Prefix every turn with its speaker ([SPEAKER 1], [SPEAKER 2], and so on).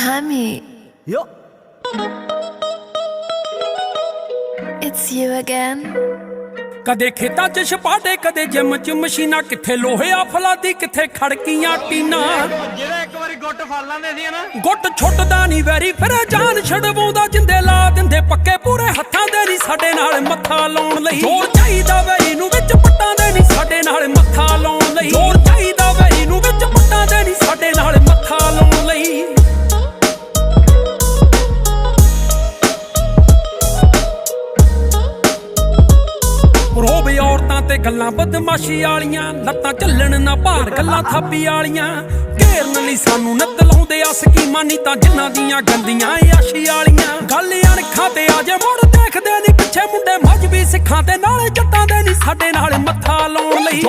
[SPEAKER 1] Hammy,
[SPEAKER 2] Yo.
[SPEAKER 1] it's you again.
[SPEAKER 3] ਕਦੇ ਖੇਤਾਂ 'ਚ ਛਪਾਟੇ ਕਦੇ ਜਿਮ 'ਚ ਮਸ਼ੀਨਾਂ ਕਿੱਥੇ ਲੋਹੇ ਫਲਾਦੀ ਕਿੱਥੇ ਖੜਕੀਆਂ ਟੀਨਾਂ
[SPEAKER 2] ਜਿਹੜਾ ਇੱਕ ਵਾਰੀ ਗੁੱਟ ਫੜ ਲਾਂਦੇ ਸੀ ਨਾ
[SPEAKER 3] ਗੁੱਟ ਛੁੱਟਦਾ ਨਹੀਂ ਵੈਰੀ ਫਿਰ ਜਾਨ ਛਡਵਾਉਂਦਾ ਜਿੰਦੇ ਲਾ ਦਿੰਦੇ ਪੱਕੇ ਪੂਰੇ ਹੱਥਾਂ ਦੇ ਨਹੀਂ ਸਾਡੇ ਨਾਲ ਮੱਥਾ ਲਾਉਣ ਲਈ ਰੋਬ ਔਰਤਾਂ ਤੇ ਗੱਲਾਂ, ਬਦਮਾਸ਼ੀ ਵਾਲੀਆਂ, ਲੱਤਾਂ ਚੱਲਣ ਨਾ ਭਾਰ, ਗੱਲਾਂ ਥਾਪੀ ਵਾਲੀਆਂ। ਘੇਰਨ ਲਈ ਸਾਨੂੰ ਨੱਤ ਲਾਉਂਦੇ ਆ ਸਕੀਮਾਂ ਨਹੀਂ ਤਾਂ ਜਿਨ੍ਹਾਂ ਦੀਆਂ ਗੰਦੀਆਂ ਆਸ਼ੀ ਵਾਲੀਆਂ। ਗੱਲ ਅਣਖਾਂ ਤੇ ਆ ਜੇ ਮੁੜ ਦੇਖਦੇ ਨਹੀਂ ਪਿੱਛੇ ਮੁੰਡੇ ਮਜਬੀ ਸਿੱਖਾਂ ਤੇ, ਨਾਲੇ ਜੱਟਾਂ ਦੇ ਨਹੀਂ ਸਾਡੇ ਨਾਲ ਮੱਥਾ ਲਾਉਣ ਲਈ।